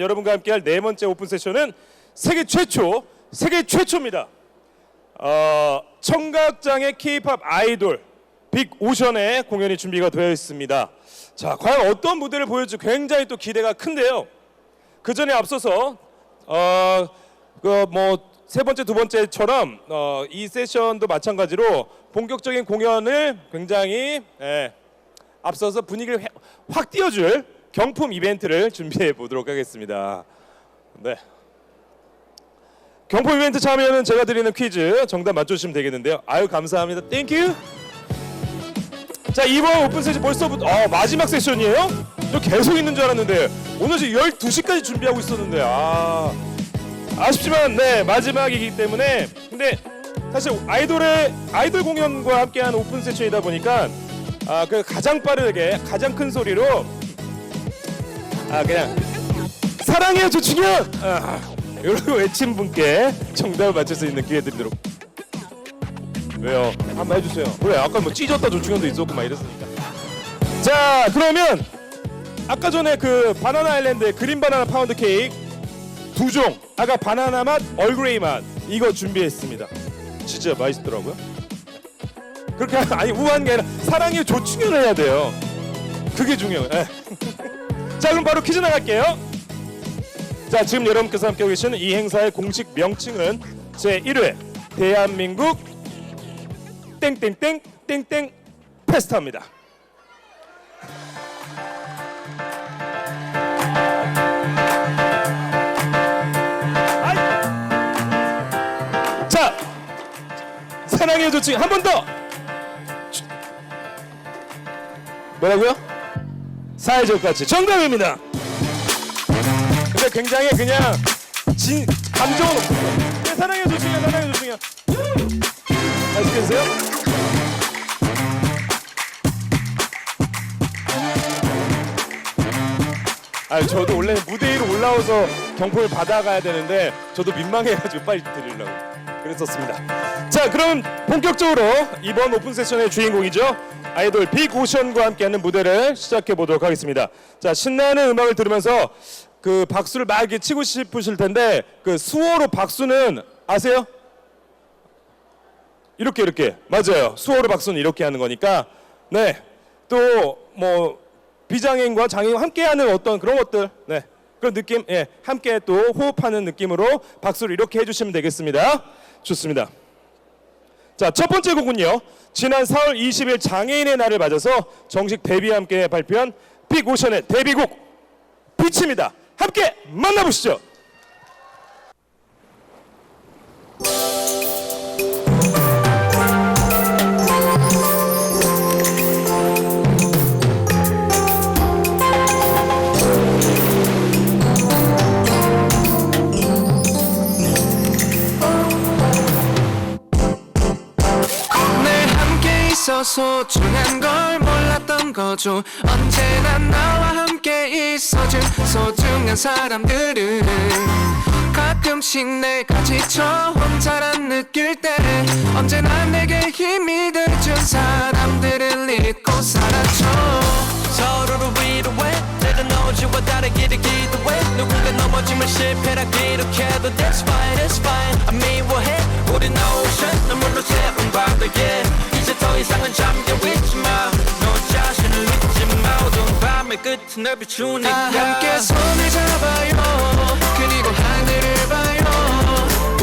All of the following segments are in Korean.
여러분과 함께할 네 번째 오픈 세션은 세계 최초, 세계 최초입니다. 어, 청각장애 K-팝 아이돌 빅 오션의 공연이 준비가 되어 있습니다. 자, 과연 어떤 무대를 보여줄지 굉장히 또 기대가 큰데요. 그 전에 앞서서 어, 그 뭐 세 번째, 두 번째처럼 어, 이 세션도 마찬가지로 본격적인 공연을 굉장히 예, 앞서서 분위기를 해- 확 띄워줄 경품 이벤트를 준비해 보도록 하겠습니다. 네. 경품 이벤트 참여는 제가 드리는 퀴즈 정답 맞춰주시면 되겠는데요. 아유 감사합니다. 땡큐. 자 이번 오픈 세션 벌써부터 어, 마지막 세션이에요? 저 계속 있는 줄 알았는데 오늘 지금 12시까지 준비하고 있었는데 아 아쉽지만 네 마지막이기 때문에 근데 사실 아이돌의 아이돌 공연과 함께한 오픈 세션이다 보니까 아 그 가장 빠르게 가장 큰 소리로 아 그냥. 사랑해요 조충현 아, 이러고 외친 분께 정답을 맞출 수 있는 기회 드리도록. 왜요? 한번 해주세요. 그래 아까 뭐 찢었다 조충현도 있었고 막 이랬으니까. 자 그러면 아까 전에 그 바나나 아일랜드의 그린 바나나 파운드 케이크 두 종 아까 바나나 맛 얼그레이 맛 이거 준비했습니다. 진짜 맛있더라고요. 그렇게 하- 아니 우한 게 아니라 사랑해요 조충현을 해야 돼요. 그게 중요해요 예. 자 그럼 바로 퀴즈 나갈게요 자 지금 여러분께서 함께하고 계시는 이 행사의 공식 명칭은 제 1회 대한민국 땡땡땡 땡땡 페스타입니다. 자 사랑의 조칭 한 번 더 뭐라고요? 사회적 가치 정답입니다. 근데 굉장히 그냥 진 감정은 없어요. 네, 사랑해 조충이야, 사랑해 조충이야. 맛있게 드세요. 아, 저도 원래 무대 위로 올라와서 경품을 받아가야 되는데 저도 민망해가지고 빨리 드리려고 그랬었습니다. 자, 그럼 본격적으로 이번 오픈 세션의 주인공이죠. 아이돌 빅 오션과 함께하는 무대를 시작해 보도록 하겠습니다. 자, 신나는 음악을 들으면서 그 박수를 막 이렇게 치고 싶으실 텐데 그 수어로 박수는 아세요? 이렇게 이렇게 맞아요. 수어로 박수는 이렇게 하는 거니까 네. 또 뭐 비장애인과 장애인 함께하는 어떤 그런 것들 네. 그런 느낌 예. 함께 또 호흡하는 느낌으로 박수를 이렇게 해 주시면 되겠습니다. 좋습니다. 자, 첫 번째 곡은요. 지난 4월 20일 장애인의 날을 맞아서 정식 데뷔와 함께 발표한 빅 오션의 데뷔곡 빛입니다. 함께 만나보시죠. 있어 소중한 걸 몰랐던 거죠. 언제나 나와 함께 있어준 소중한 사람들은 가끔씩 내가 지쳐 혼자란 느낄 때 언제나 내게 힘이 돼준 사람들을 잊고 살았죠. 서로를 위로해 내려놓지와 다르기를 기도해. 누군가 넘어지면 실패라 기록해도 That's fine, that's fine. 아, 미워해 우린 ocean 눈물로 채운 바다에. 이제 더 이상은 잠겨 있지 마너 자신을 믿지 마. 어두운 밤의 끝은 날 비추니까. 함께 손을 잡아요. 그리고 하늘을 봐요.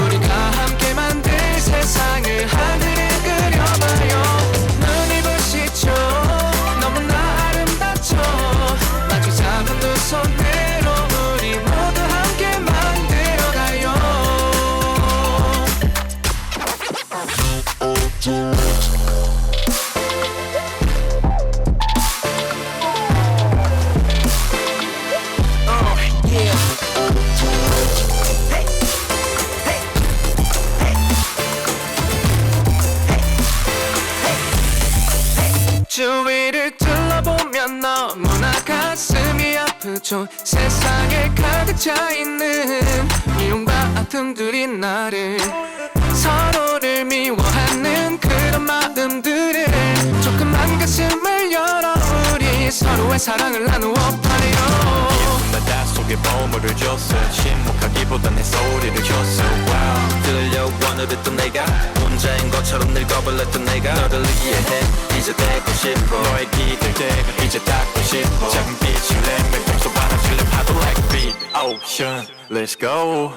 우리가 함께 만들 세상을 하늘에 그려봐요. 눈이 부시죠. 너무나 아름답죠. 마주 잡은 두 손으로 우리 모두 함께 만들어가요 아픔들이 나를 서로를 미워하는 그런 마음들을 조금만 가슴을 열어 우리 서로의 사랑을 나누어 버려요. 바다 속에 보물을 줬어. 침묵하기보단 내 소리를 줬어. wow. 들려 오늘은 또 내가 혼자인 것처럼 늙어버렸던 내가 너를 이해해 이제 되고 싶어. 너의 기댈 이제 닿고 싶어. 작은 빛이 내 맥동소 바람질러 파도 like beat. Ocean let's go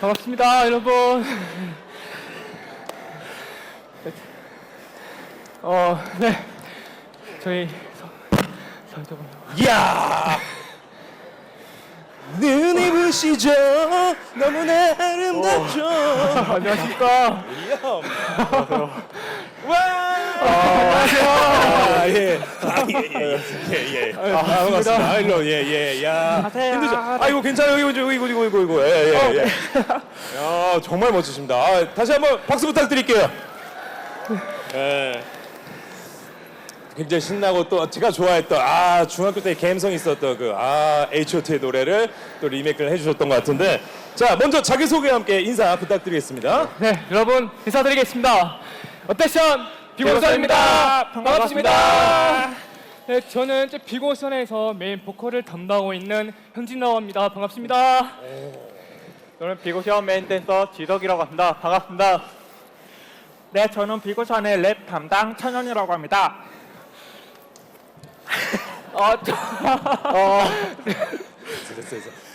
반갑습니다, 여러분. 어, 네. 저희 서, 서정훈. 이야 눈이 부시죠 너무나 아름답죠 안녕하십니까. 와 안녕하세요 아, 예. 아, 예, 예, 예, 예. 아, 반갑습니다. 아, 일로, 예, 예, 야. 안녕하세요. 힘들죠? 아, 이거 괜찮아요. 이거, 이거, 이거, 이거, 이거, 이거. 예, 예, 예. 야, 정말 멋지십니다. 아, 다시 한번 박수 부탁드릴게요. 예. 굉장히 신나고 또 제가 좋아했던 아 중학교 때 감성 있었던 그 아 H.O.T의 노래를 또 리메이크를 해주셨던 것 같은데 자 먼저 자기 소개 함께 인사 부탁드리겠습니다. 네, 여러분 인사드리겠습니다. 어테션 비고선입니다. 반갑습니다. 네, 저는 이제 비고선에서 메인 보컬을 담당하고 있는 현진라고 합니다. 반갑습니다. 저는 비고션 메인 댄서 지덕이라고 합니다. 반갑습니다. 네, 저는 비고션의 랩 담당 천연이라고 합니다. 어, 저,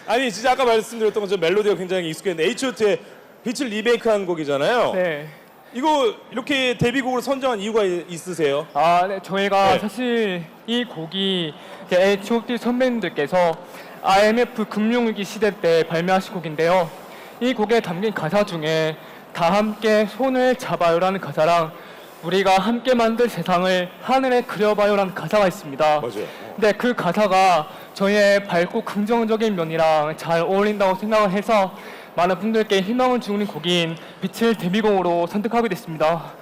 아니 진짜 아까 말씀드렸던 것처럼 멜로디가 굉장히 익숙했는데 H.O.T의 빛을 리메이크한 곡이잖아요. 네. 이거 이렇게 데뷔곡으로 선정한 이유가 이- 있으세요? 아, 네, 저희가 네. 사실 이 곡이 이제 H.O.T 선배님들께서 IMF 금융위기 시대 때 발매하신 곡인데요. 이 곡에 담긴 가사 중에 다 함께 손을 잡아요라는 가사랑 우리가 함께 만들 세상을 하늘에 그려봐요라는 가사가 있습니다. 맞아요. 근데 그 가사가 저희의 밝고 긍정적인 면이랑 잘 어울린다고 생각을 해서 많은 분들께 희망을 주는 곡인 빛을 데뷔곡으로 선택하게 됐습니다.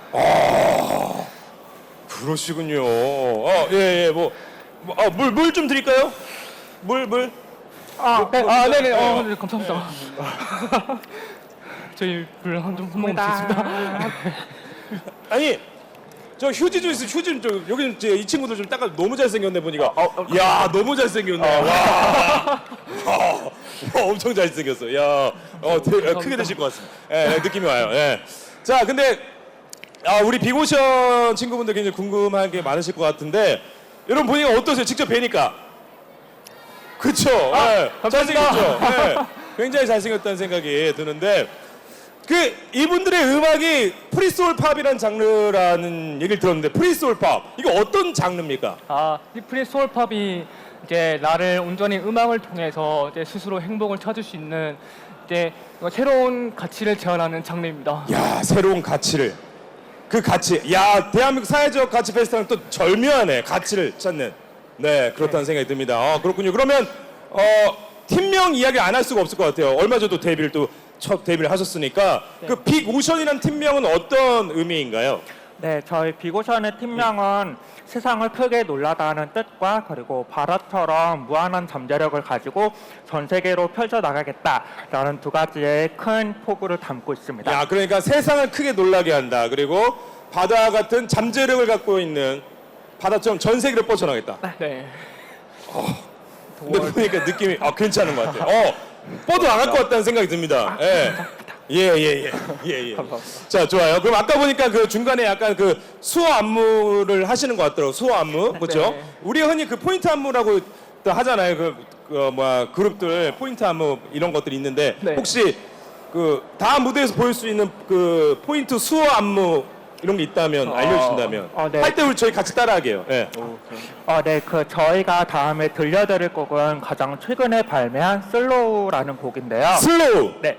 그러시군요. 어, 예, 예, 뭐, 뭐 아, 물, 물 좀 드릴까요? 물, 물. 아, 네, 아, 네네. 네. 어, 네, 감사합니다. 저희 물한좀 한번 드리겠습니다. 아니, 저 휴지 좀 있어. 휴지 좀, 좀 여기 좀, 이 친구들 좀 닦아. 너무 잘생겼네 보니까. 야, 너무 잘생겼네. 와. 어, 엄청 잘생겼어. 야, 어, 되- 어, 크게 되실 것 같습니다. 예, 예, 느낌이 와요. 예. 자, 근데 아, 우리 비고션 친구분들 굉장히 궁금한 게 많으실 것 같은데 여러분 보니까 어떠세요? 직접 뵈니까. 그쵸? 예, 감사합니다. 잘생겼죠? 예, 굉장히 잘생겼다는 생각이 드는데 그 이분들의 음악이 프리소울 팝이라는 장르라는 얘기를 들었는데 프리소울 팝 이거 어떤 장르입니까? 아, 이 프리 소울 팝이 이제 나를 온전히 음악을 통해서 이제 스스로 행복을 찾을 수 있는 이제 새로운 가치를 제안하는 장르입니다. 야 새로운 가치를. 그 가치. 야 대한민국 사회적 가치 페스티벌은 또 절묘하네 가치를 찾는. 네 그렇다는 생각이 듭니다. 어, 그렇군요. 그러면 어, 팀명 이야기 안 할 수가 없을 것 같아요. 얼마 전도 데뷔를 또 첫 데뷔를 하셨으니까 그빅 오션이라는 팀명은 어떤 의미인가요? 네, 저희 비고션의 팀명은 세상을 크게 놀라다는 뜻과 그리고 바다처럼 무한한 잠재력을 가지고 전 세계로 펼쳐 나가겠다라는 두 가지의 큰 포부를 담고 있습니다. 야 그러니까 세상을 크게 놀라게 한다 그리고 바다 같은 잠재력을 갖고 있는 바다처럼 전 세계를 뻗쳐나겠다 네. 근데 보니까 느낌이 아 괜찮은 것 같아요. 어 뻗어 나갈 것 같다는 생각이 듭니다. 예. 예 예 예 예, 예. 자 좋아요. 그럼 아까 보니까 그 중간에 약간 그 수어 안무를 하시는 것 같더라고. 수어 안무 그렇죠? 네. 우리 흔히 그 포인트 안무라고 또 하잖아요. 그, 그 뭐야 그룹들 포인트 안무 이런 것들이 있는데 네. 혹시 그 다음 무대에서 보일 수 있는 그 포인트 수어 안무 이런 게 있다면 알려주신다면 어, 네. 할 때 우리 저희 같이 따라하게요. 예. 어, 네, 그 저희가 다음에 들려드릴 곡은 가장 최근에 발매한 슬로우라는 곡인데요. 슬로우. 네.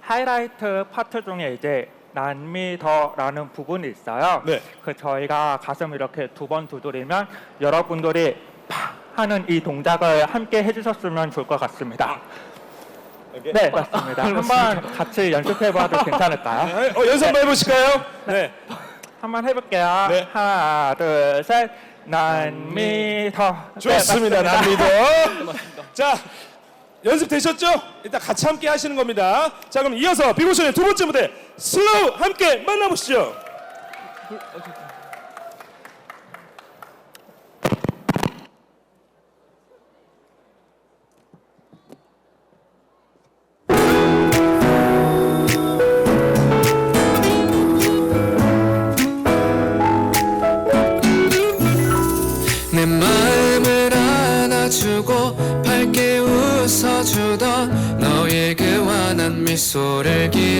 하이라이트 파트 중에 이제 난미더라는 부분이 있어요. 네. 그 저희가 가슴 이렇게 두 번 두드리면 여러분들이 파 하는 이 동작을 함께 해주셨으면 좋을 것 같습니다. 이렇게? 네, 맞습니다. 한번 같이 연습해봐도 괜찮을까요? 어, 연습 한번 해보실까요? 네. 한번 해볼게요. 네. 하나, 둘, 셋. 난미더. 좋습니다, 네, 남미도. 자, 연습 되셨죠? 일단 같이 함께 하시는 겁니다. 자, 그럼 이어서 비고션의 두 번째 무대 슬로우 함께 만나보시죠.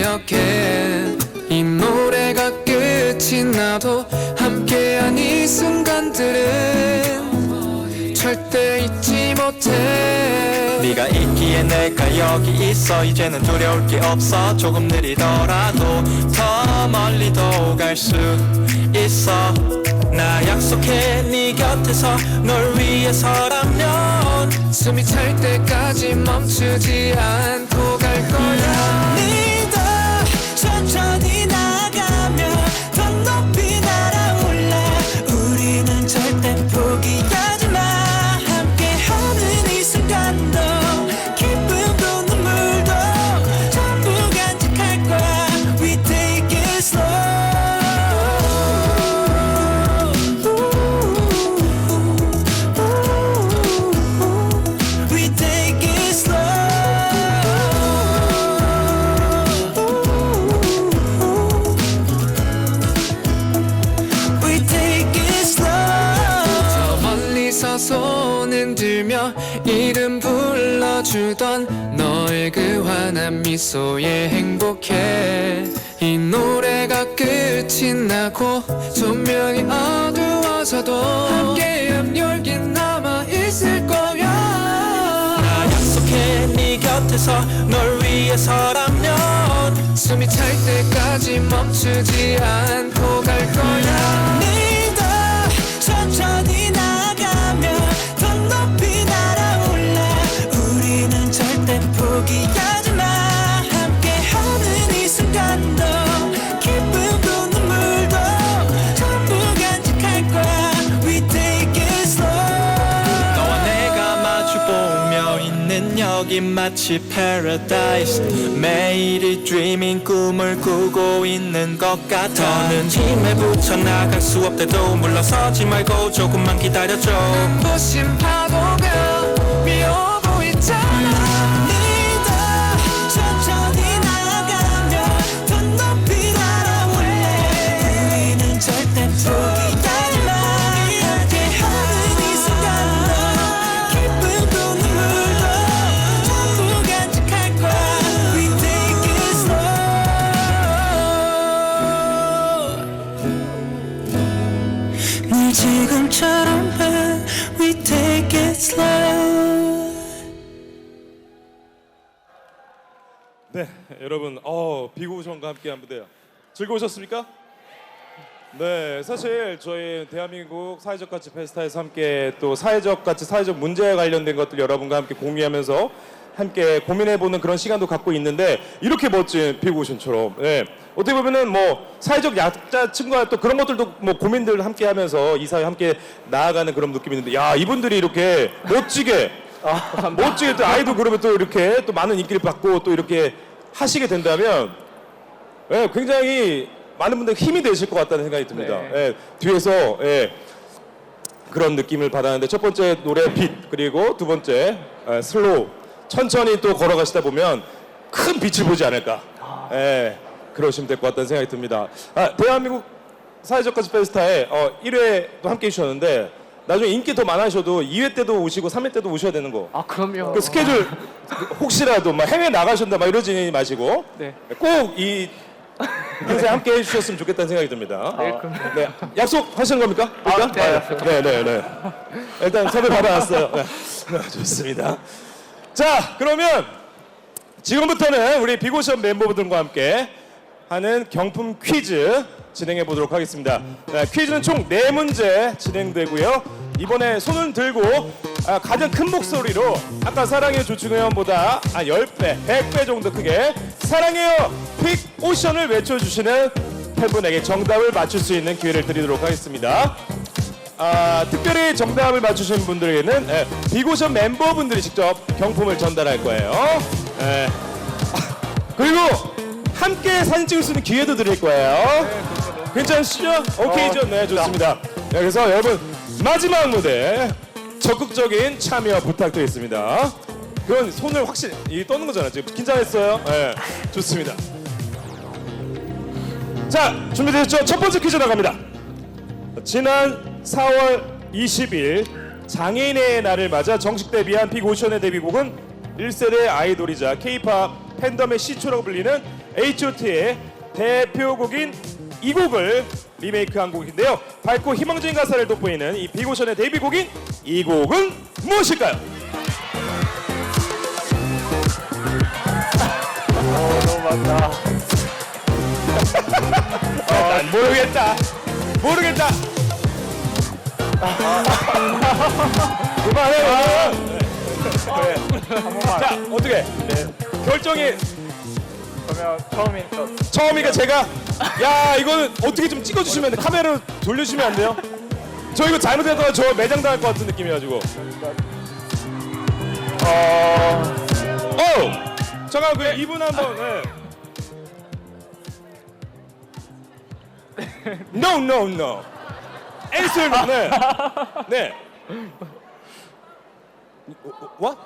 기억해. 이 노래가 끝이 나도 함께한 이 순간들은 절대 잊지 못해. 네가 있기에 내가 여기 있어. 이제는 두려울 게 없어. 조금 느리더라도 더 멀리도 갈 수 있어. 나 약속해. 네 곁에서 널 위해서라면. 숨이 찰 때까지 멈추지 않고 갈 거야 천천 미소에 행복해. 이 노래가 끝이 나고 조명이 어두워져도 함께한 열긴 남아 있을 거야. 나 약속해 네 곁에서 널 위해서라면. 숨이 찰 때까지 멈추지 않고 갈 거야. 믿 마치 paradise. 매일이 dreaming 꿈을 꾸고 있는 것 같아. 더는 힘에 붙여 나갈 수 없대도 물러서지 말고 조금만 기다려줘. 부신 파도가 미어 여러분, 어 비고션과 함께한 무대 즐거우셨습니까? 네, 사실 저희 대한민국 사회적 가치 페스타에서 함께 또 사회적 가치, 사회적 문제에 관련된 것들 여러분과 함께 공유하면서 함께 고민해보는 그런 시간도 갖고 있는데 이렇게 멋진 비고션처럼 네. 어떻게 보면은 뭐 사회적 약자층과 또 그런 것들도 뭐 고민들 함께하면서 이 사회 함께 나아가는 그런 느낌이 있는데 야 이분들이 이렇게 멋지게 멋지게 또 아이돌 그룹에 또 이렇게 또 많은 인기를 받고 또 이렇게 하시게 된다면 예, 굉장히 많은 분들 힘이 되실 것 같다는 생각이 듭니다. 네. 예, 뒤에서 예, 그런 느낌을 받았는데 첫 번째 노래 빛 그리고 두 번째 예, 슬로우 천천히 또 걸어가시다 보면 큰 빛을 보지 않을까. 예, 그러시면 될 것 같다는 생각이 듭니다. 아, 대한민국 사회적 가치 페스타에 어, 1회 또 함께 해주셨는데 나중에 인기 더 많으셔도 2회 때도 오시고 3회 때도 오셔야 되는 거. 아 그럼요. 그 스케줄 혹시라도 막 해외 나가셨다 막 이러지 마시고 네. 꼭 이 행사에 함께 해주셨으면 좋겠다는 생각이 듭니다. 네, 그럼 네, 약속하신 겁니까? 일단? 네, 네, 네, 네. 일단 섭외 받아놨어요. 네. 좋습니다. 자, 그러면 지금부터는 우리 비고션 멤버분들과 함께 하는 경품 퀴즈 진행해 보도록 하겠습니다. 네, 퀴즈는 총 네 문제 진행되고요. 이번에 손을 들고 아, 가장 큰 목소리로 아까 사랑해요 조충현보다 아, 10배, 100배 정도 크게 사랑해요 픽 오션을 외쳐주시는 팬분에게 정답을 맞출 수 있는 기회를 드리도록 하겠습니다. 아, 특별히 정답을 맞추신 분들에게는 예, 비고션 멤버분들이 직접 경품을 전달할 거예요. 예. 아, 그리고 함께 사진 찍을 수 있는 기회도 드릴 거예요. 괜찮으시죠? 오케이죠? 네, 좋습니다. 네, 그래서 여러분 마지막 무대 적극적인 참여 부탁드리겠습니다. 그건 손을 확실히 이 떠는 거잖아요. 지금 긴장했어요. 네, 좋습니다. 자, 준비되셨죠? 첫 번째 퀴즈 나갑니다. 지난 4월 20일 장애인의 날을 맞아 정식 데뷔한 빅오션의 데뷔곡은 1세대 아이돌이자 K-팝 팬덤의 시초라고 불리는 H.O.T의 대표곡인 이 곡을 리메이크한 곡인데요. 밝고 희망적인 가사를 돋보이는 이 빅오션의 데뷔곡인 이 곡은 무엇일까요? 어, 난 모르겠다. 모르겠다. 그만해. 자 어떻게? 결정이 그러면 처음인 또 처음이니까 제가 야 이거는 어떻게 좀 찍어주시면 돼. 카메라 돌려주시면 안 돼요? 저 이거 잘못해서 저 매장 당할 것 같은 느낌이가지고. 어. 어. 잠깐 그 이분 한번. 네. No no no. Answer no. 네. 네. What?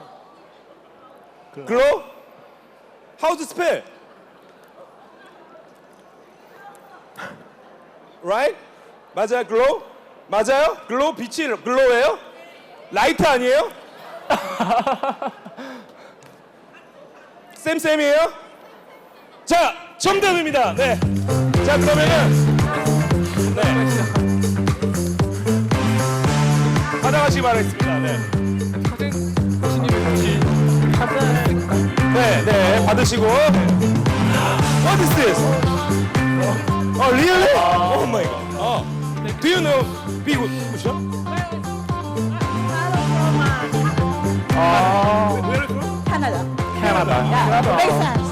Glow? How to spell? Right? 맞아요, glow? 맞아요? glow 빛이 glow예요? 라이트 아니에요? 쌤쌤이에요? 자, 정답입니다. 네. 자, 그러면은 네. 받아가시기 바라겠습니다. 네. 네, 네, 받으시고. What is this? 어, really? Oh my god. 어. Do you know Big Ocean? Where from? Canada. Canada. Yeah, makes sense.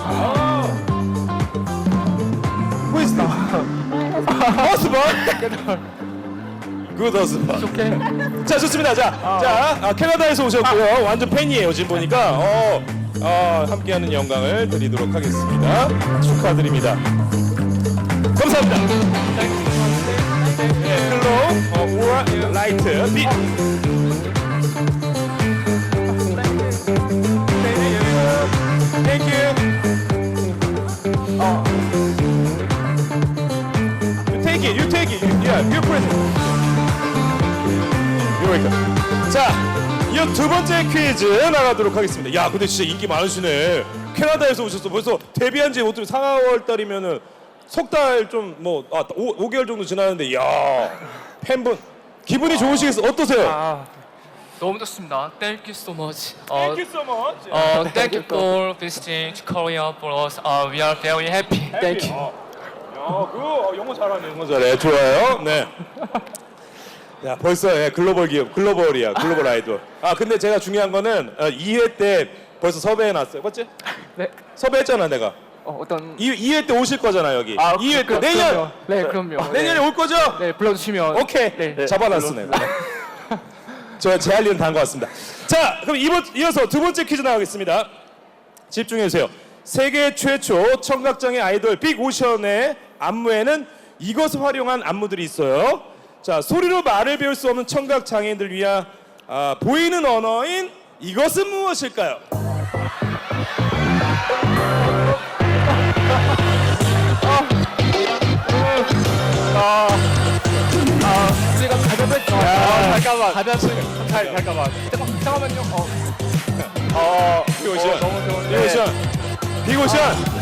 Who is that? husband? Good husband. 오케이. 자 좋습니다. 자, 자 아, 캐나다에서 오셨고요. 완전 팬이에요. 지금 보니까 어, 어, 함께하는 영광을 드리도록 하겠습니다. 축하드립니다. 감사합니다. 네, 어, 오라, 라이트, 빛. 자, 이 두 번째 퀴즈 나가도록 하겠습니다. 야, 근데 진짜 인기 많으시네. 캐나다에서 오셨어. 벌써 데뷔한 지 어떻게 4월 달이면은 석 달 좀 뭐 아, 5, 개월 정도 지났는데 야, 팬분 기분이 좋으시겠어? 어떠세요? 아, 너무 좋습니다. Thank you so much. Uh, Thank you so much. uh, thank you for visiting Korea for us. Uh, we are very happy. Thank you. 야, 그거 영어 잘하네. 영어 잘해. 좋아요. 네. 야, 벌써 예, 글로벌 기업, 글로벌이야. 글로벌 아이돌. 아, 근데 제가 중요한 거는 어, 2회 때 벌써 섭외해 놨어요. 맞지? 네. 섭외했잖아, 내가. 어, 어떤 2, 2회 때 오실 거잖아, 여기. 아, 2회 때 그- 내년 그럼요. 네, 그럼요. 내년에 올 거죠? 네, 불러주시면 오케이. 네. 잡아놨어, 내가. 저 제할리는 단것 같습니다. 자, 그럼 이번 이어서 두 번째 퀴즈 나가겠습니다. 집중해 주세요. 세계 최초 청각장애 아이돌 빅 오션의 안무에는 이것을 활용한 안무들이 있어요. 자, 소리로 말을 배울 수 없는 청각 장애인들 위한 아, 보이는 언어인 이것은 무엇일까요? 제가 가져갈 야, 잠깐만. 가자스. 잠깐만. 잠깐- 잠깐만요. 어. 어. 비고션. 어, 너무 좋은데. 비고션. 비고션.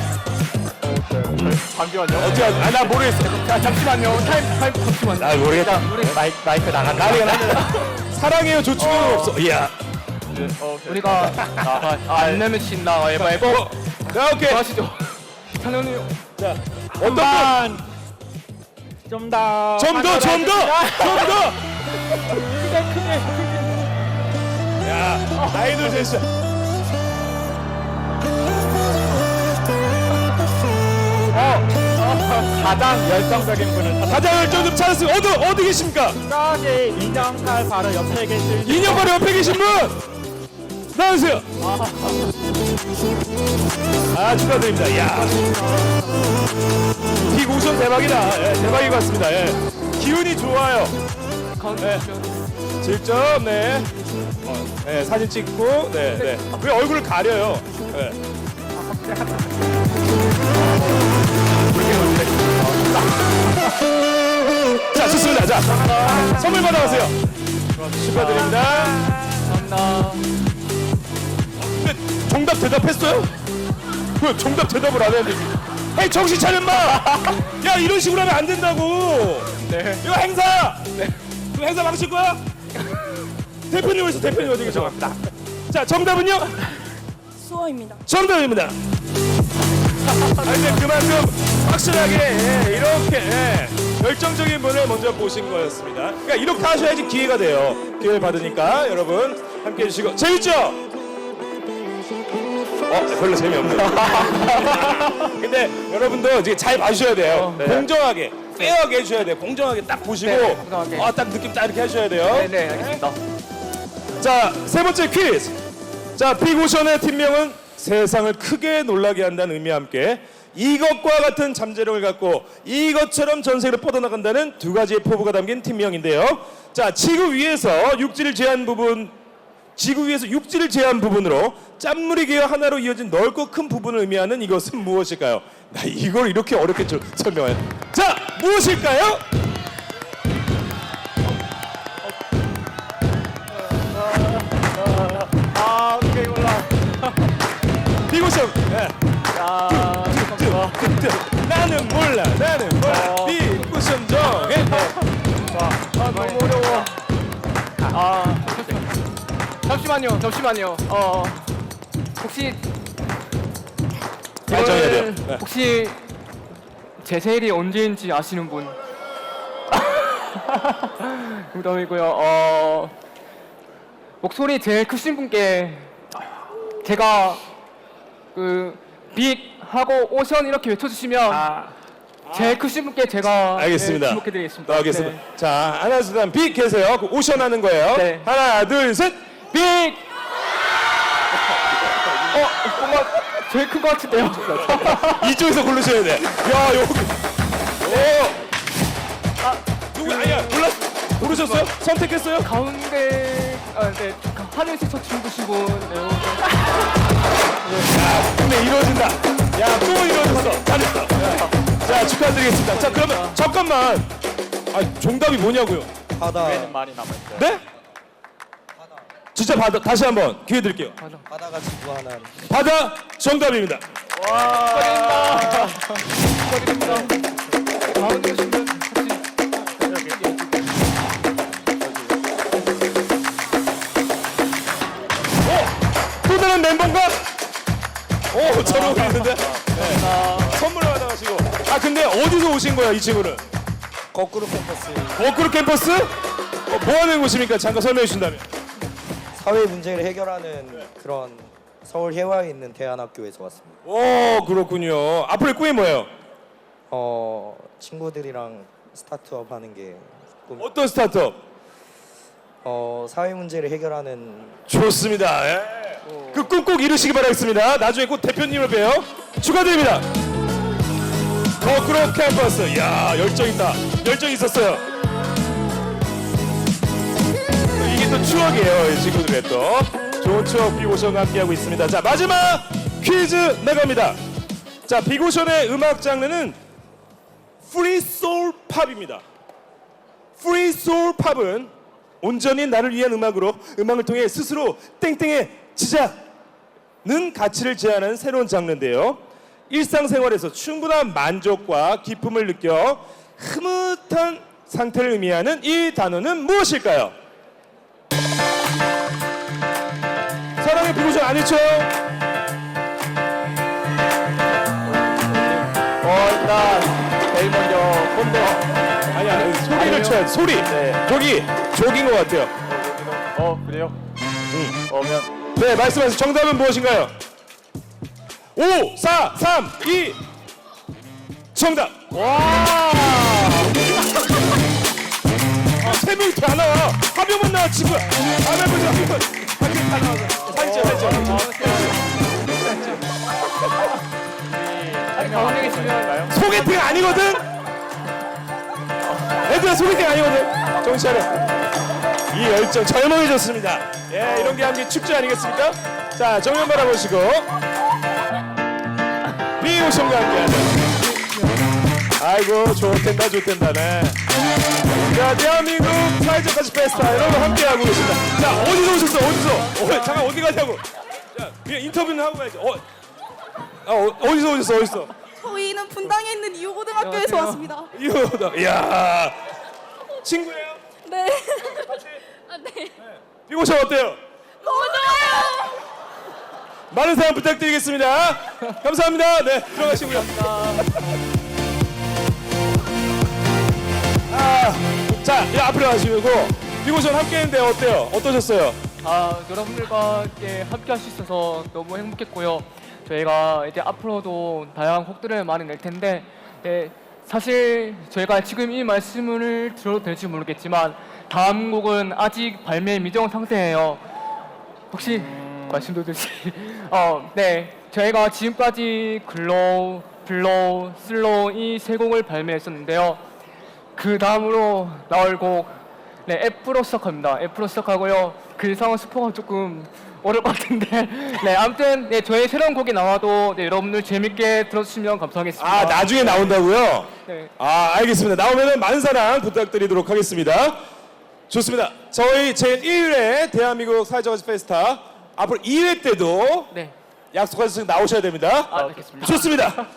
잠시만요. 어떻게 하- 아, 나 모르겠어. 자, 잠시만요. 타임, 타임, 잠시만요. 나 모르겠다. 우리 마이, 마이크 나간다. 나리가 나. 사랑해요 조충현 없어. 이야. 우리가 아, 안 내면 신나 가위바위보. 자, 오케이. 하시죠. 찬현이 자, 어떤 분? 좀 더. 좀 더, 좀 더, 좀 더. 야, 아이돌 제스. 가장 열정적인 분을 가장 열정적 찬스 어디 어디 계십니까? 찾아기 인형칼 바로 옆에 계신 인형 바로 옆에 계신 분 나오세요. 아 축하드립니다. 야, 이 공선 대박이다. 예, 대박인 것 같습니다. 예. 기운이 좋아요. 가운데 직접 네. 어, 네 사진 찍고 네 네. 왜 얼굴을 가려요? 네. 자 좋습니다. 자 선물 받아가세요. 축하드립니다. 감사합니다. 정답 대답했어요? 왜 정답 대답을 안 했는데? 헤이 정신 차려 마! 야 이런 식으로 하면 안 된다고. 네. 이거 행사. 이거 행사 망칠 거야? 대표님 어디서 대표님 어디 계셔? 자 정답은요? 수호입니다. 정답입니다. 아, 근데 그만큼 확실하게 예, 이렇게 예, 열정적인 분을 먼저 보신 거였습니다. 그러니까 이렇게 하셔야지 기회가 돼요. 기회를 받으니까 여러분 함께 해주시고 재밌죠? 어 별로 재미없네요. 근데 여러분도 이제 잘 봐주셔야 돼요. 공정하게, 페어하게 해주셔야 돼요. 공정하게 딱 보시고 네, 공정하게. 어, 딱 느낌 딱 이렇게 해주셔야 돼요. 네, 네, 알겠습니다. 자, 세 번째 퀴즈. 자, 빅오션의 팀명은 세상을 크게 놀라게 한다는 의미와 함께 이것과 같은 잠재력을 갖고 이것처럼 전 세계로 뻗어나간다는 두 가지의 포부가 담긴 팀명인데요. 자, 지구 위에서 육지를 제한 부분 지구 위에서 육지를 제한 부분으로 기어 하나로 이어진 넓고 큰 부분을 의미하는 이것은 무엇일까요? 나 이걸 이렇게 어렵게 저- 설명해. 자, 무엇일까요? 아 오케이 몰라. 네. 아, 나는 몰라 나는 몰라 어. 빅쿠션 정해 아, 너무 어려워. 잠시만요, 잠시만요. 어, 혹시 잘 정해야 돼요. 이거는 네. 혹시 제 생일이 언제인지 아시는 분? 농담이고요. 어, 목소리 제일 크신 분께 제가 그빅 하고 오션 이렇게 외쳐주시면 제일 크신 분께 제가 알겠습니다. 네, 주목해드리겠습니다. 알겠습니다 네. 자 하나 둘 셋 빅 계세요 그 오션 하는 거예요 네. 하나 둘 셋 빅! 어, 뭔가 제일 큰 것 같은데요? 이쪽에서 고르셔야 돼 야 여기. 오! 누구 아니야 몰랐 고르셨어요? 선택했어요? 가운데, 아, 네, 하늘에서 친구신 분, 네, 오늘. 야 근데 이루어진다. 야 또 이루어졌어. 잘했어. 야. 자 축하드리겠습니다. 자 그러면 잠깐만. 아 정답이 뭐냐고요? 바다. 많이 남았어요. 네 진짜 받아 다시 한번 기회 드릴게요 바다가 지구하는 바다 정답입니다. 혹시. 또 다른 멤버인가? 오, 잘 어울리는데? 네. 선물을 받아가시고. 아, 근데 어디서 오신 거야, 이 친구는? 거꾸로 캠퍼스 워크루 캠퍼스? 어, 뭐 하는 곳입니까? 잠깐 설명해 주신다면. 사회 문제를 해결하는 그런 서울 해화에 있는 대안학교에서 왔습니다. 오, 그렇군요. 앞으로의 꿈이 뭐예요? 어 친구들이랑 스타트업 하는 게 꿈. 어떤 스타트업? 어 사회 문제를 해결하는 좋습니다. 예. 그 꿈 꼭 이루시기 바라겠습니다. 나중에 꼭 대표님을 봬요. 축하드립니다. 거꾸로 캠퍼스. 야 열정 있다. 열정 있었어요. 추억이에요. 이 친구들의 또 좋은 추억 비고션과 함께하고 있습니다. 자 마지막 퀴즈 나갑니다. 자 비고션의 음악 장르는 프리 소울 팝입니다. 프리 소울 팝은 온전히 나를 위한 음악으로 음악을 통해 스스로 땡땡의 지자는 가치를 제한하는 새로운 장르인데요. 일상생활에서 충분한 만족과 기쁨을 느껴 흐뭇한 상태를 의미하는 이 단어는 무엇일까요? 사랑의 비고전 안 했죠? 어 일단 제일 먼저 꼰대. 아니 아니 소리를 쳐야 소리. 저기 저기인 것 같아요. 어 그래요? 응. 어면? 네 말씀하세요. 정답은 무엇인가요? 5 4 3 2 정답. 와세 명이 다 나와. 한 명만 나와 친구 한 명만 나와 한명다 나와 살짝 살짝 가운데 계시면 소개팅 아니거든? 애들아 소개팅 아니거든? 정신 차려. 이 열정 젊어해졌습니다. 예 이런 게 함께 축제 아니겠습니까? 자 정면 바라보시고. 비오션과 함께하자 아이고 좋댄다 좋댄다 네 자 대한민국 사회적까지 페스타 여러분 함께하고 계십니다 자 어디서 오셨어 어디서 어, 잠깐 어디 가냐고 자 그냥 인터뷰는 하고 가야지 어, 아, 어, 어디서 오셨어 어디서 저희는 분당에 있는 이호고등학교에서. 왔습니다. 이거다. 이야. 친구예요? 네. 아, 네. 비고션 어때요? 너무 좋아요. 많은 사랑 부탁드리겠습니다. 감사합니다. 네, 들어가시고요. 아, 자, 이 앞으로 가시고 비고션 함께했는데 어때요? 어떠셨어요? 아 여러분들과 함께 할 수 있어서 너무 행복했고요. 저희가 이제 앞으로도 다양한 곡들을 많이 낼 텐데 네, 사실 저희가 지금 이 말씀을 들어도 될지 모르겠지만 다음 곡은 아직 발매 미정 상태예요. 혹시 말씀도 될지 어, 네 저희가 지금까지 글로우, 블로우, 슬로우 이 세 곡을 발매했었는데요. 그 다음으로 나올 곡 네, F로 시작합니다. F로 시작하고요. 그 이상은 스포가 조금 어려울 것 같은데 네, 아무튼 네, 저희 새로운 곡이 나와도 네, 여러분들 재밌게 들어주시면 감사하겠습니다. 아, 나중에 나온다고요? 네. 아, 알겠습니다. 나오면은 많은 사랑 부탁드리도록 하겠습니다. 좋습니다. 저희 제 1회 대한민국 사회적 가지 페스타 앞으로 2회 때도 네. 약속하셔서 나오셔야 됩니다. 아, 알겠습니다. 좋습니다.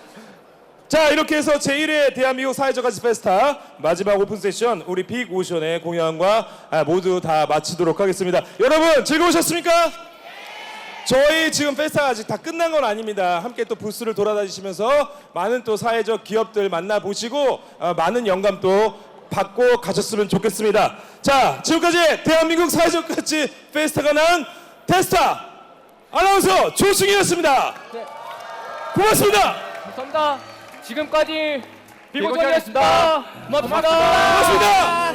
자 이렇게 해서 제1회 대한민국 사회적 가치 페스타 마지막 오픈 세션 우리 빅 오션의 공연과 아, 모두 다 마치도록 하겠습니다. 여러분 즐거우셨습니까? 저희 지금 페스타가 아직 다 끝난 건 아닙니다. 함께 또 부스를 돌아다니시면서 많은 또 사회적 기업들 만나보시고 어, 많은 영감 또 받고 가셨으면 좋겠습니다. 자 지금까지 대한민국 사회적 가치 페스타가 난 테스타 아나운서 조승희였습니다. 고맙습니다. 감사합니다. 지금까지 비고전이었습니다. 고맙습니다. 고맙습니다.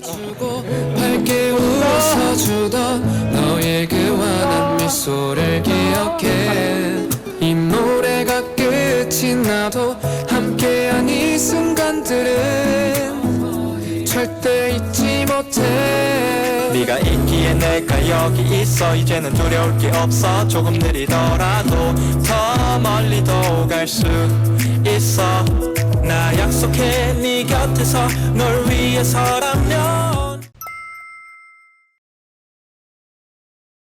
주고 밝게 웃어주던 너의 그 환한 미소를 기억해 이 노래가 끝이 나도 함께한 이 순간들은 절대 잊지 못해. 네가 있기에 내가 여기 있어. 이제는 두려울 게 없어. 조금 느리더라도 더 멀리도 갈 수 있어. 나 약속해. 네 곁에서 널 위해서라면